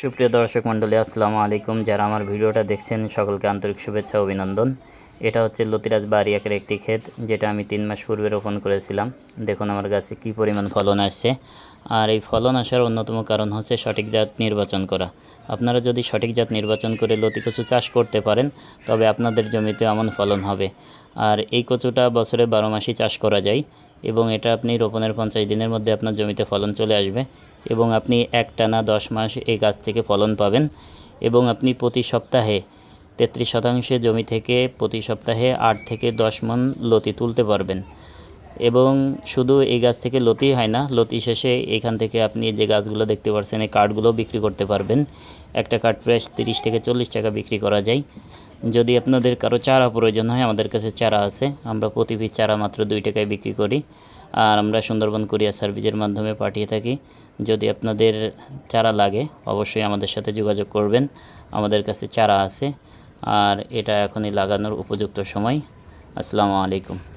সুপ্রিয় দর্শক মণ্ডলী আসসালামু আলাইকুম। যারা আমার ভিডিওটা দেখছেন সকলকে আন্তরিক শুভেচ্ছা অভিনন্দন। এটা হচ্ছে লতিরাজ বারিয়াকের একটি ক্ষেত, যেটা আমি তিন মাস পূর্বে রোপণ করেছিলাম। দেখুন আমার গাছে কি পরিমাণ ফলন আসছে। আর এই ফলন আসার অন্যতম কারণ হচ্ছে সঠিক জাত নির্বাচন করা। আপনারা যদি সঠিক জাত নির্বাচন করে লতি কচু চাষ করতে পারেন, তবে আপনাদের জমিতে এমন ফলন হবে। আর এই কচুটা বছরে বারো মাসই চাষ করা যায় এবং এটা আপনি রোপণের পঞ্চাশ দিনের মধ্যে আপনার জমিতে ফলন চলে আসবে এবং আপনি একটানা দশ মাস এই গাছ থেকে ফলন পাবেন এবং আপনি প্রতি সপ্তাহে তেত্রিশ শতাংশে জমি থেকে প্রতি সপ্তাহে আট থেকে দশ মন লতি তুলতে পারবেন। এবং শুধু এই গাছ থেকে লতি হয় না, লতি শেষে এখান থেকে আপনি যে গাছগুলো দেখতে পাচ্ছেন এই কাঠগুলো বিক্রি করতে পারবেন। একটা কাঠ প্রায় তিরিশ থেকে চল্লিশ টাকা বিক্রি করা যায়। যদি আপনাদের কারও চারা প্রয়োজন হয়, আমাদের কাছে চারা আছে। আমরা প্রতি পিস চারা মাত্র দুই টাকায় বিক্রি করি। আর আমরা সুন্দরবন কুরিয়ার সার্ভিসের মাধ্যমে পাঠিয়ে থাকি। যদি আপনাদের চারা লাগে, অবশ্যই আমাদের সাথে যোগাযোগ করবেন। আমাদের কাছে চারা আছে। আর এটা এখনই লাগানোর উপযুক্ত সময়। আসসালামু আলাইকুম।